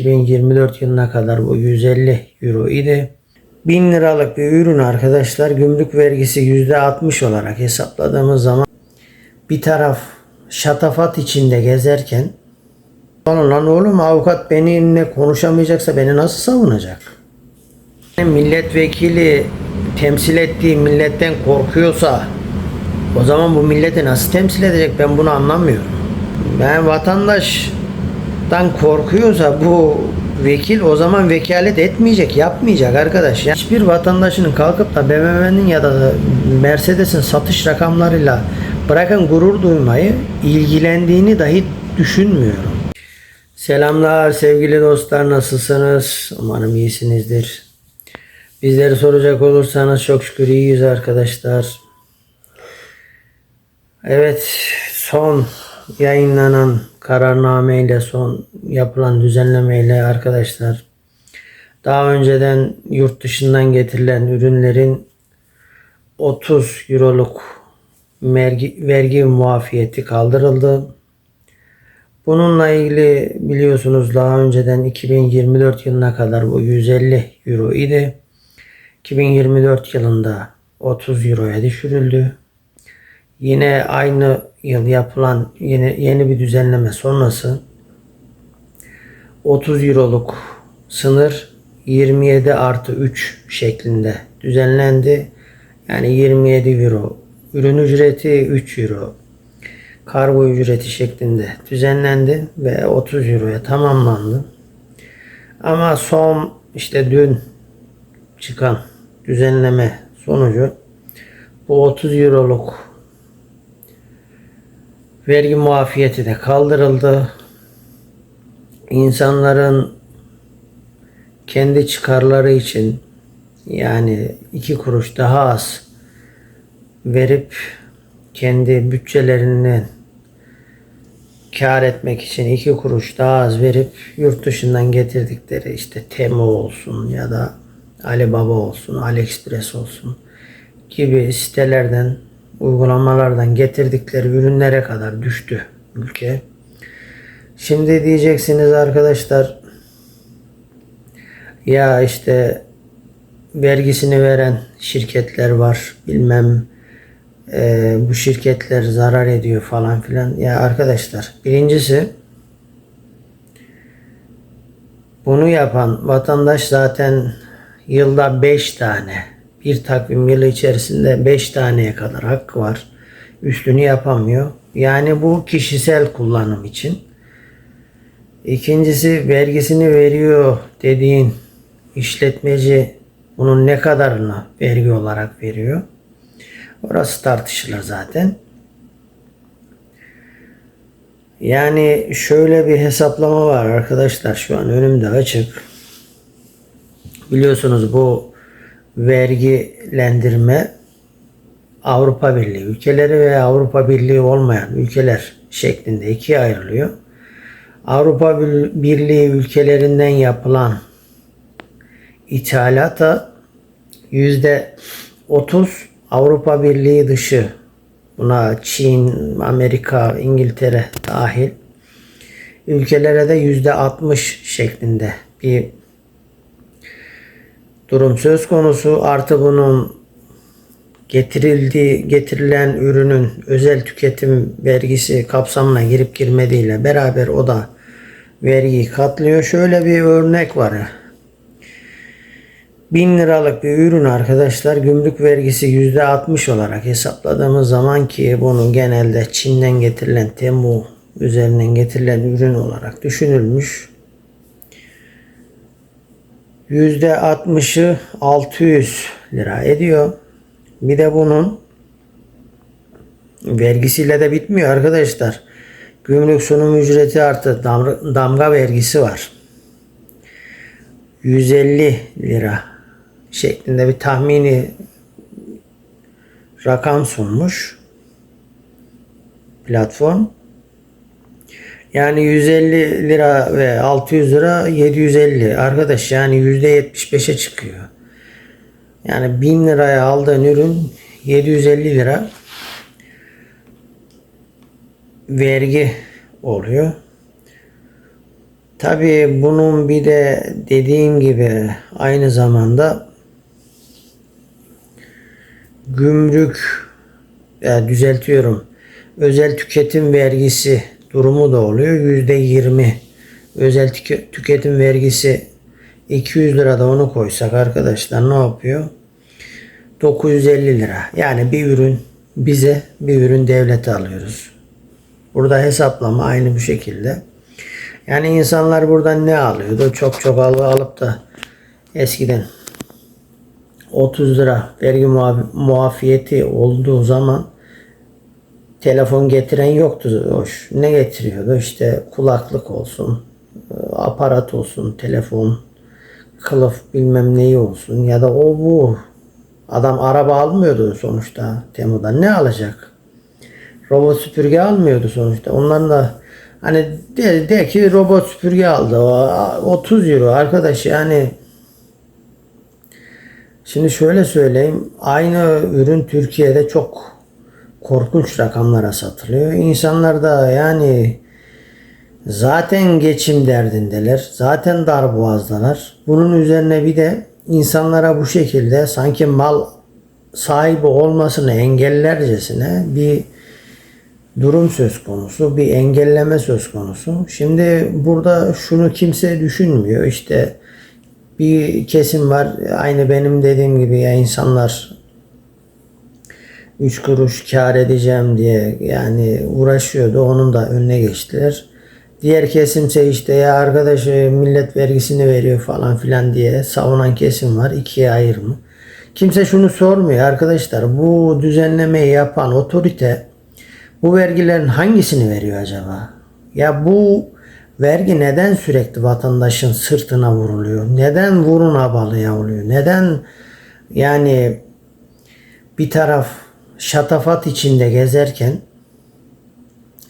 2024 yılına kadar bu 150 euro idi. 1000 liralık bir ürün arkadaşlar gümrük vergisi %60 olarak hesapladığımız zaman bir taraf şatafat içinde gezerken Lan lan oğlum avukat benimle konuşamayacaksa beni nasıl savunacak? Milletvekili temsil ettiği milletten korkuyorsa o zaman bu milleti nasıl temsil edecek ben bunu anlamıyorum. Ben vatandaştan korkuyorsa bu vekil o zaman vekalet etmeyecek, yapmayacak arkadaş. Yani hiçbir vatandaşının kalkıp da BMW'nin ya da Mercedes'in satış rakamlarıyla bırakın gurur duymayı ilgilendiğini dahi düşünmüyorum. Selamlar sevgili dostlar nasılsınız? Umarım iyisinizdir. Bizleri soracak olursanız çok şükür iyiyiz arkadaşlar. Evet son yayınlanan kararnameyle son yapılan düzenlemeyle arkadaşlar daha önceden yurt dışından getirilen ürünlerin 30 euroluk vergi, vergi muafiyeti kaldırıldı. Bununla ilgili biliyorsunuz daha önceden 2024 yılına kadar bu 150 euro idi. 2024 yılında 30 euroya düşürüldü. Yine aynı yıl yapılan yeni, yeni bir düzenleme sonrası 30 euroluk sınır 27 artı 3 şeklinde düzenlendi. Yani 27 euro. Ürün ücreti 3 euro. Kargo ücreti şeklinde düzenlendi ve 30 euroya tamamlandı. Ama son işte dün çıkan düzenleme sonucu bu 30 euroluk vergi muafiyeti de kaldırıldı. İnsanların kendi çıkarları için yani iki kuruş daha az verip kendi bütçelerinden kar etmek için iki kuruş daha az verip yurt dışından getirdikleri işte Temu olsun ya da Alibaba olsun, AliExpress olsun gibi sitelerden, uygulamalardan getirdikleri ürünlere kadar düştü ülke. Şimdi diyeceksiniz arkadaşlar ya işte vergisini veren şirketler var bilmem e, bu şirketler zarar ediyor falan filan. Ya arkadaşlar birincisi bunu yapan vatandaş zaten yılda 5 tane bir takvim yılı içerisinde 5 taneye kadar hakkı var. Üstünü yapamıyor. Yani bu kişisel kullanım için. İkincisi vergisini veriyor dediğin işletmeci bunun ne kadarını vergi olarak veriyor? Orası tartışılır zaten. Yani şöyle bir hesaplama var arkadaşlar şu an önümde açık. Biliyorsunuz bu vergilendirme Avrupa Birliği ülkeleri ve Avrupa Birliği olmayan ülkeler şeklinde ikiye ayrılıyor. Avrupa Birliği ülkelerinden yapılan ithalata yüzde 30 Avrupa Birliği dışı buna Çin, Amerika, İngiltere dahil ülkelere de yüzde 60 şeklinde bir durum söz konusu. Artı bunun getirildiği getirilen ürünün özel tüketim vergisi kapsamına girip girmediğiyle beraber o da vergiyi katlıyor. Şöyle bir örnek var. 1000 liralık bir ürün arkadaşlar gümrük vergisi %60 olarak hesapladığımız zaman ki bunun genelde Çin'den getirilen Temu üzerinden getirilen ürün olarak düşünülmüş. %60'ı 600 lira ediyor. Bir de bunun vergisiyle de bitmiyor arkadaşlar. Gümrük sunum ücreti artı damga vergisi var. 150 lira şeklinde bir tahmini rakam sunmuş platform. Yani 150 lira ve 600 lira 750 arkadaş yani %75'e çıkıyor. Yani 1000 liraya aldığın ürün 750 lira vergi oluyor. Tabii bunun bir de dediğim gibi aynı zamanda gümrük ya düzeltiyorum özel tüketim vergisi durumu da oluyor. Yüzde yirmi özel tüke- tüketim vergisi 200 lira da onu koysak arkadaşlar ne yapıyor? 950 lira. Yani bir ürün bize bir ürün devlete alıyoruz. Burada hesaplama aynı bu şekilde. Yani insanlar buradan ne alıyordu? Çok çok al- alıp da eskiden 30 lira vergi muaf- muafiyeti olduğu zaman telefon getiren yoktu. Hoş. Ne getiriyordu? İşte kulaklık olsun, e, aparat olsun, telefon, kılıf bilmem neyi olsun ya da o bu. Adam araba almıyordu sonuçta Temu'dan. Ne alacak? Robot süpürge almıyordu sonuçta. Onların da hani de, de ki robot süpürge aldı. O, 30 euro arkadaş yani Şimdi şöyle söyleyeyim. Aynı ürün Türkiye'de çok korkunç rakamlara satılıyor. İnsanlar da yani zaten geçim derdindeler. Zaten dar boğazdalar. Bunun üzerine bir de insanlara bu şekilde sanki mal sahibi olmasını engellercesine bir durum söz konusu, bir engelleme söz konusu. Şimdi burada şunu kimse düşünmüyor. İşte bir kesim var aynı benim dediğim gibi ya insanlar 3 kuruş kar edeceğim diye yani uğraşıyordu. Onun da önüne geçtiler. Diğer kesimse işte ya arkadaş e, millet vergisini veriyor falan filan diye savunan kesim var. ikiye ayırma. Kimse şunu sormuyor arkadaşlar. Bu düzenlemeyi yapan otorite bu vergilerin hangisini veriyor acaba? Ya bu vergi neden sürekli vatandaşın sırtına vuruluyor? Neden vurun abalıya oluyor? Neden yani bir taraf şatafat içinde gezerken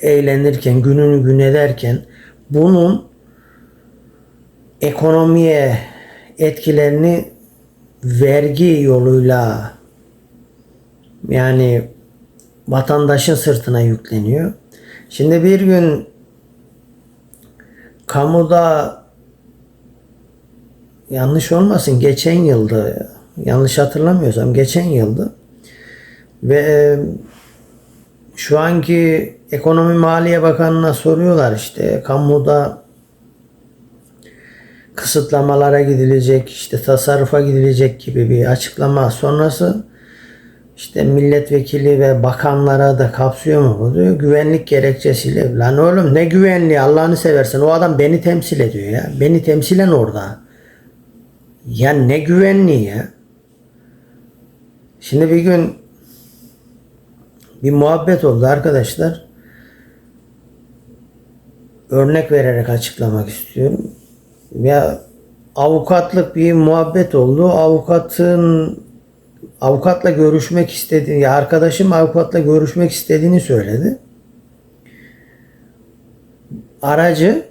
eğlenirken, gününü gün ederken bunun ekonomiye etkilerini vergi yoluyla yani vatandaşın sırtına yükleniyor. Şimdi bir gün kamuda yanlış olmasın geçen yıldı yanlış hatırlamıyorsam geçen yıldı ve e, şu anki Ekonomi Maliye Bakanı'na soruyorlar işte kamuda kısıtlamalara gidilecek, işte tasarrufa gidilecek gibi bir açıklama sonrası işte milletvekili ve bakanlara da kapsıyor mu bu diyor. Güvenlik gerekçesiyle. Lan oğlum ne güvenliği Allah'ını seversen o adam beni temsil ediyor ya. Beni temsilen orada. Ya ne güvenliği ya. Şimdi bir gün bir muhabbet oldu arkadaşlar. Örnek vererek açıklamak istiyorum. Ya avukatlık bir muhabbet oldu. Avukatın avukatla görüşmek istediğini, arkadaşım avukatla görüşmek istediğini söyledi. Aracı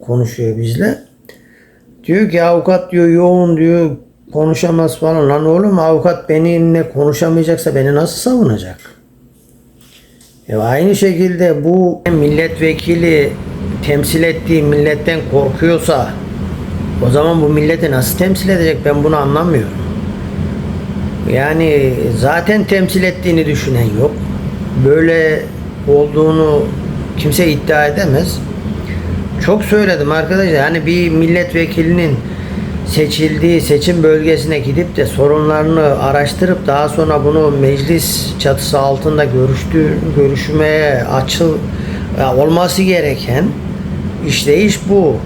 konuşuyor bizle. Diyor ki avukat diyor yoğun diyor konuşamaz falan. Lan oğlum avukat benimle konuşamayacaksa beni nasıl savunacak? E aynı şekilde bu milletvekili temsil ettiği milletten korkuyorsa o zaman bu milleti nasıl temsil edecek ben bunu anlamıyorum. Yani zaten temsil ettiğini düşünen yok. Böyle olduğunu kimse iddia edemez. Çok söyledim arkadaşlar. Yani bir milletvekilinin seçildiği seçim bölgesine gidip de sorunlarını araştırıp daha sonra bunu meclis çatısı altında görüştüğü görüşmeye açıl ya olması gereken işleyiş bu.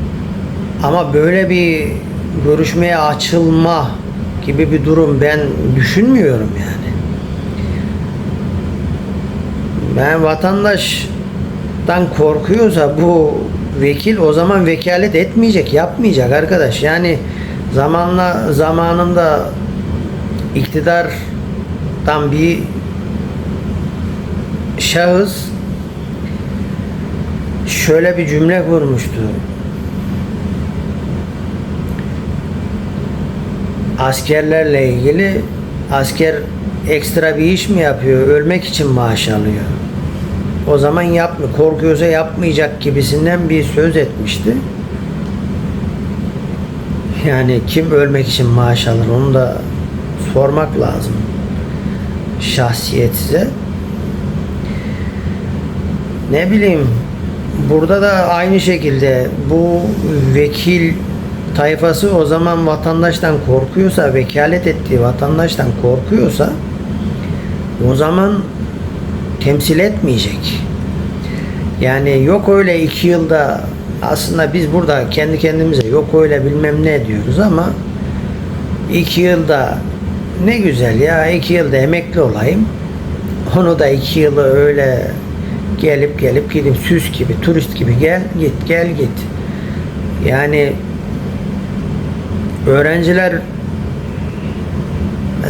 Ama böyle bir görüşmeye açılma gibi bir durum ben düşünmüyorum yani. Ben vatandaştan korkuyorsa bu vekil o zaman vekalet etmeyecek, yapmayacak arkadaş. Yani zamanla zamanında iktidardan bir şahıs şöyle bir cümle kurmuştu. Askerlerle ilgili asker ekstra bir iş mi yapıyor? Ölmek için maaş alıyor. o zaman yapma, korkuyorsa yapmayacak gibisinden bir söz etmişti. Yani kim ölmek için maaş alır onu da sormak lazım. Şahsiyet size. Ne bileyim burada da aynı şekilde bu vekil tayfası o zaman vatandaştan korkuyorsa, vekalet ettiği vatandaştan korkuyorsa o zaman temsil etmeyecek. Yani yok öyle iki yılda aslında biz burada kendi kendimize yok öyle bilmem ne diyoruz ama iki yılda ne güzel ya iki yılda emekli olayım. Onu da iki yılı öyle gelip gelip gidip süs gibi turist gibi gel git gel git. Yani öğrenciler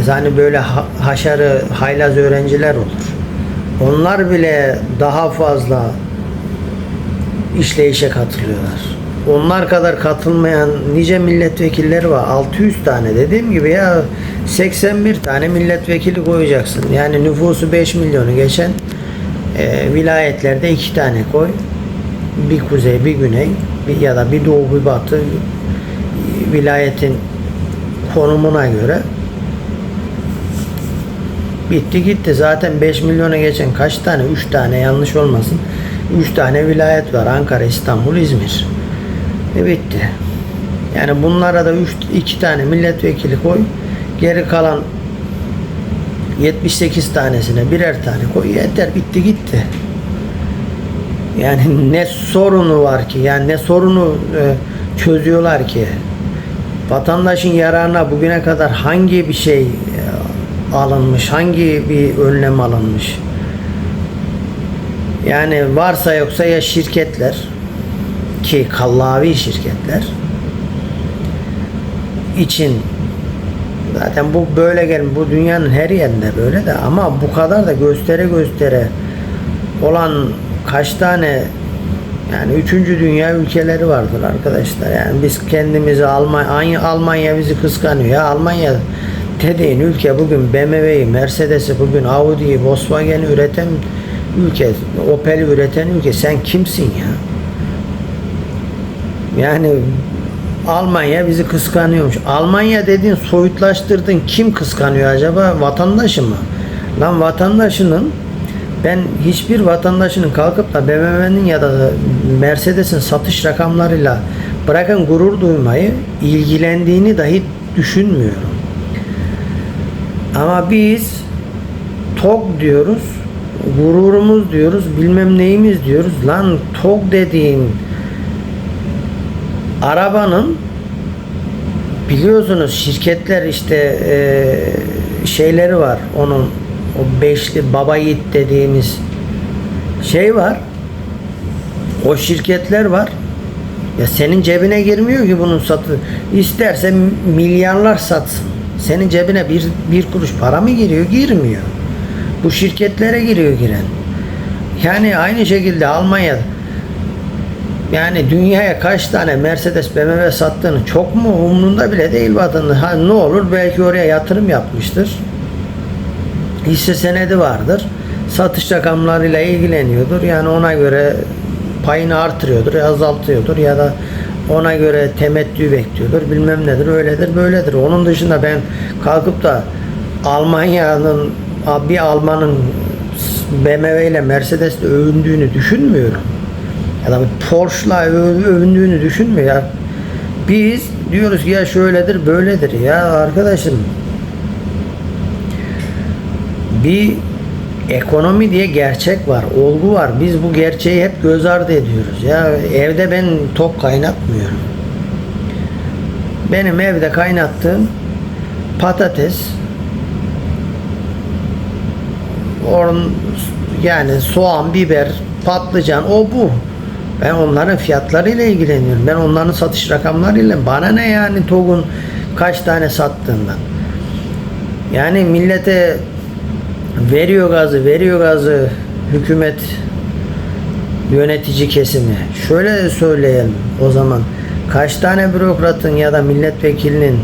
hani böyle ha- haşarı haylaz öğrenciler olur. Onlar bile daha fazla işleyişe katılıyorlar. Onlar kadar katılmayan nice milletvekilleri var. 600 tane dediğim gibi ya 81 tane milletvekili koyacaksın. Yani nüfusu 5 milyonu geçen e, vilayetlerde 2 tane koy. Bir kuzey, bir güney bir, ya da bir doğu, bir batı vilayetin konumuna göre bitti gitti. Zaten 5 milyona geçen kaç tane? 3 tane yanlış olmasın. 3 tane vilayet var. Ankara, İstanbul, İzmir. E bitti. Yani bunlara da 3 2 tane milletvekili koy. Geri kalan 78 tanesine birer tane koy. Yeter bitti gitti. Yani ne sorunu var ki? Yani ne sorunu e, çözüyorlar ki? Vatandaşın yararına bugüne kadar hangi bir şey e, alınmış, hangi bir önlem alınmış? Yani varsa yoksa ya şirketler ki kallavi şirketler için zaten bu böyle gel bu dünyanın her yerinde böyle de ama bu kadar da göstere göstere olan kaç tane yani üçüncü dünya ülkeleri vardır arkadaşlar. Yani biz kendimizi Almanya, Almanya bizi kıskanıyor. Ya Almanya dediğin ülke bugün BMW'yi, Mercedes'i, bugün Audi'yi, Volkswagen'i üreten ülke, Opel'i üreten ülke. Sen kimsin ya? Yani Almanya bizi kıskanıyormuş. Almanya dediğin soyutlaştırdın kim kıskanıyor acaba? Vatandaşı mı? Lan vatandaşının ben hiçbir vatandaşının kalkıp da BMW'nin ya da Mercedes'in satış rakamlarıyla bırakın gurur duymayı ilgilendiğini dahi düşünmüyorum. Ama biz TOG diyoruz, gururumuz diyoruz, bilmem neyimiz diyoruz. Lan TOG dediğin arabanın biliyorsunuz şirketler işte e, şeyleri var. Onun o beşli baba yiğit dediğimiz şey var. O şirketler var. Ya senin cebine girmiyor ki bunun satı isterse milyarlar satsın. Senin cebine bir, bir kuruş para mı giriyor? Girmiyor bu şirketlere giriyor giren yani aynı şekilde Almanya yani dünyaya kaç tane Mercedes BMW sattığını çok mu umrunda bile değil vatandaş. Ha, ne olur belki oraya yatırım yapmıştır. Hisse senedi vardır. Satış rakamlarıyla ilgileniyordur. Yani ona göre payını artırıyordur, azaltıyordur ya da ona göre temettü bekliyordur. Bilmem nedir, öyledir, böyledir. Onun dışında ben kalkıp da Almanya'nın bir Almanın BMW ile Mercedes'le övündüğünü düşünmüyorum ya da bir Porsche'la öv- övündüğünü düşünmüyor ya. Biz diyoruz ki ya şöyledir böyledir ya arkadaşım. Bir ekonomi diye gerçek var, olgu var. Biz bu gerçeği hep göz ardı ediyoruz. Ya evde ben tok kaynatmıyorum. Benim evde kaynattığım patates, orun yani soğan, biber, patlıcan o bu. Ben onların fiyatlarıyla ilgileniyorum. Ben onların satış rakamlarıyla bana ne yani TOG'un kaç tane sattığından. Yani millete veriyor gazı, veriyor gazı hükümet yönetici kesimi. Şöyle söyleyelim o zaman. Kaç tane bürokratın ya da milletvekilinin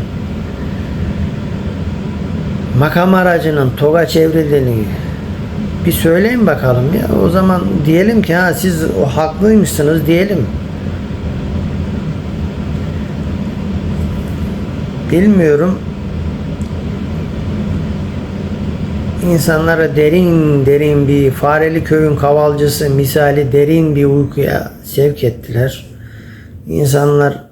makam aracının TOG'a çevrildiğini bir söyleyin bakalım ya. O zaman diyelim ki ha siz o haklıymışsınız diyelim. Bilmiyorum. İnsanlara derin derin bir fareli köyün kavalcısı misali derin bir uykuya sevk ettiler. İnsanlar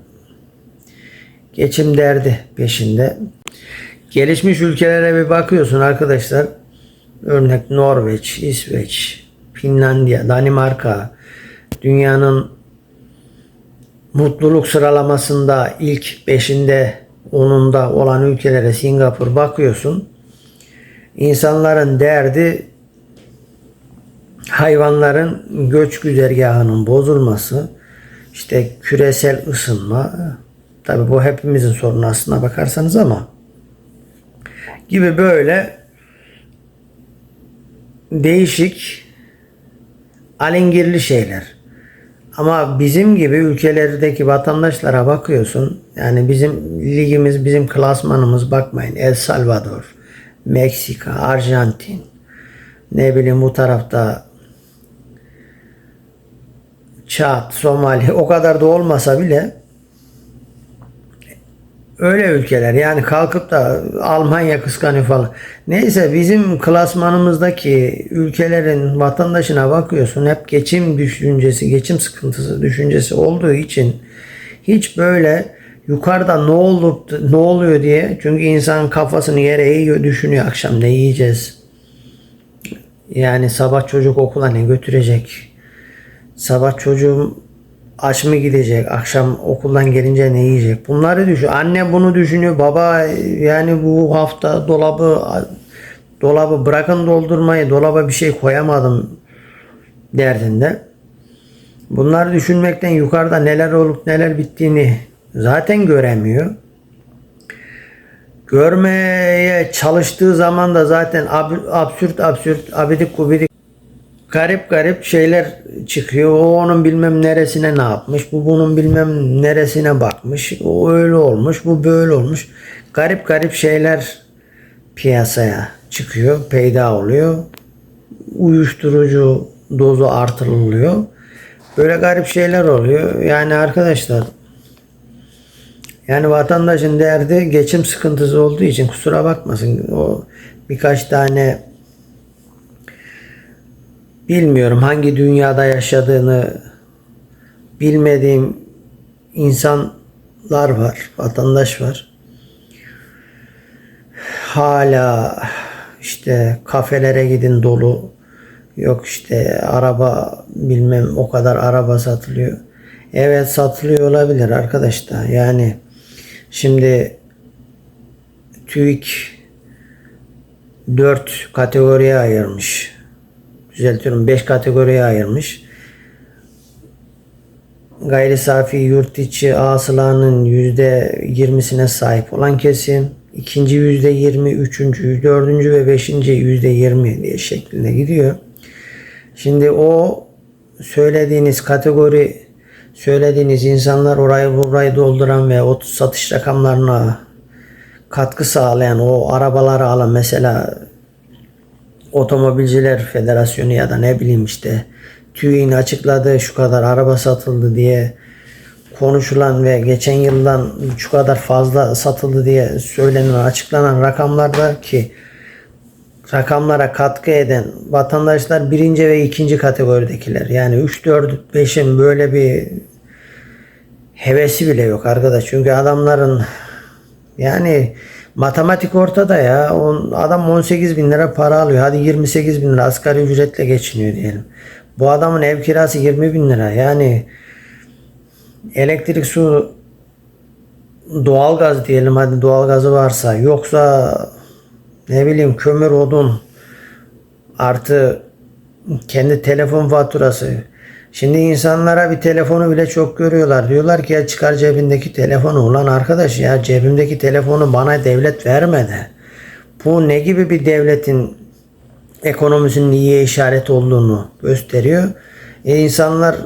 geçim derdi peşinde. Gelişmiş ülkelere bir bakıyorsun arkadaşlar. Örnek Norveç, İsveç, Finlandiya, Danimarka dünyanın mutluluk sıralamasında ilk beşinde, onunda olan ülkelere Singapur bakıyorsun. İnsanların derdi hayvanların göç güzergahının bozulması, işte küresel ısınma, tabi bu hepimizin sorunu aslına bakarsanız ama gibi böyle değişik alengirli şeyler. Ama bizim gibi ülkelerdeki vatandaşlara bakıyorsun. Yani bizim ligimiz, bizim klasmanımız bakmayın. El Salvador, Meksika, Arjantin. Ne bileyim bu tarafta Çat, Somali o kadar da olmasa bile öyle ülkeler yani kalkıp da Almanya kıskanıyor falan. Neyse bizim klasmanımızdaki ülkelerin vatandaşına bakıyorsun hep geçim düşüncesi, geçim sıkıntısı düşüncesi olduğu için hiç böyle yukarıda ne olup ne oluyor diye çünkü insan kafasını yere eğiyor düşünüyor akşam ne yiyeceğiz. Yani sabah çocuk okula ne götürecek? Sabah çocuğum aç mı gidecek? Akşam okuldan gelince ne yiyecek? Bunları düşün. Anne bunu düşünüyor. Baba yani bu hafta dolabı dolabı bırakın doldurmayı. Dolaba bir şey koyamadım derdinde. Bunları düşünmekten yukarıda neler olup neler bittiğini zaten göremiyor. Görmeye çalıştığı zaman da zaten ab- absürt absürt abidik gubidik garip garip şeyler çıkıyor. O onun bilmem neresine ne yapmış. Bu bunun bilmem neresine bakmış. O öyle olmuş. Bu böyle olmuş. Garip garip şeyler piyasaya çıkıyor. Peyda oluyor. Uyuşturucu dozu artırılıyor. Böyle garip şeyler oluyor. Yani arkadaşlar yani vatandaşın derdi geçim sıkıntısı olduğu için kusura bakmasın. O birkaç tane bilmiyorum hangi dünyada yaşadığını bilmediğim insanlar var, vatandaş var. Hala işte kafelere gidin dolu. Yok işte araba bilmem o kadar araba satılıyor. Evet satılıyor olabilir arkadaşlar. Yani şimdi TÜİK 4 kategoriye ayırmış düzeltiyorum 5 kategoriye ayırmış. Gayri safi yurt içi hasılanın %20'sine sahip olan kesim, ikinci %20, üçüncü, dördüncü ve beşinci %20 diye şeklinde gidiyor. Şimdi o söylediğiniz kategori söylediğiniz insanlar orayı burayı dolduran ve o satış rakamlarına katkı sağlayan o arabaları alan mesela Otomobilciler Federasyonu ya da ne bileyim işte TÜİ'nin açıkladığı şu kadar araba satıldı diye konuşulan ve geçen yıldan şu kadar fazla satıldı diye söylenen açıklanan rakamlarda ki rakamlara katkı eden vatandaşlar birinci ve ikinci kategoridekiler. Yani 3, 4, 5'in böyle bir hevesi bile yok arkadaş. Çünkü adamların yani Matematik ortada ya. On, adam 18 bin lira para alıyor. Hadi 28 bin lira asgari ücretle geçiniyor diyelim. Bu adamın ev kirası 20 bin lira. Yani elektrik, su, doğalgaz diyelim hadi doğalgazı varsa. Yoksa ne bileyim kömür, odun artı kendi telefon faturası Şimdi insanlara bir telefonu bile çok görüyorlar. Diyorlar ki ya çıkar cebindeki telefonu. Ulan arkadaş ya cebimdeki telefonu bana devlet vermedi. Bu ne gibi bir devletin ekonomisinin iyiye işaret olduğunu gösteriyor. E insanlar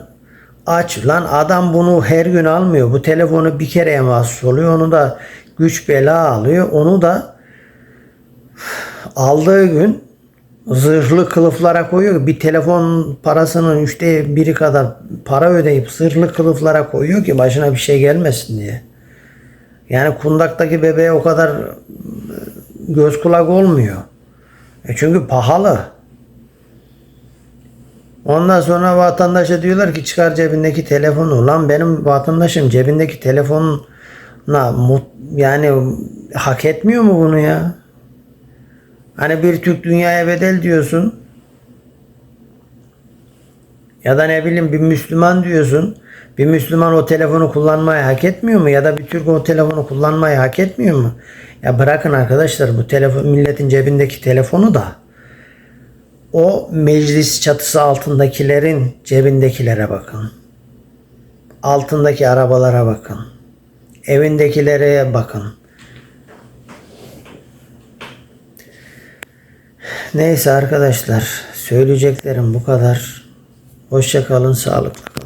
aç lan adam bunu her gün almıyor. Bu telefonu bir kereye mahsus oluyor. Onu da güç bela alıyor. Onu da aldığı gün zırhlı kılıflara koyuyor. Bir telefon parasının üçte biri kadar para ödeyip zırhlı kılıflara koyuyor ki başına bir şey gelmesin diye. Yani kundaktaki bebeğe o kadar e, göz kulak olmuyor. E çünkü pahalı. Ondan sonra vatandaşa diyorlar ki çıkar cebindeki telefonu. Lan benim vatandaşım cebindeki telefonla mut- yani hak etmiyor mu bunu ya? Hani bir Türk dünyaya bedel diyorsun. Ya da ne bileyim bir Müslüman diyorsun. Bir Müslüman o telefonu kullanmayı hak etmiyor mu? Ya da bir Türk o telefonu kullanmayı hak etmiyor mu? Ya bırakın arkadaşlar bu telefon milletin cebindeki telefonu da o meclis çatısı altındakilerin cebindekilere bakın. Altındaki arabalara bakın. Evindekilere bakın. Neyse arkadaşlar söyleyeceklerim bu kadar. Hoşça kalın, sağlıkla.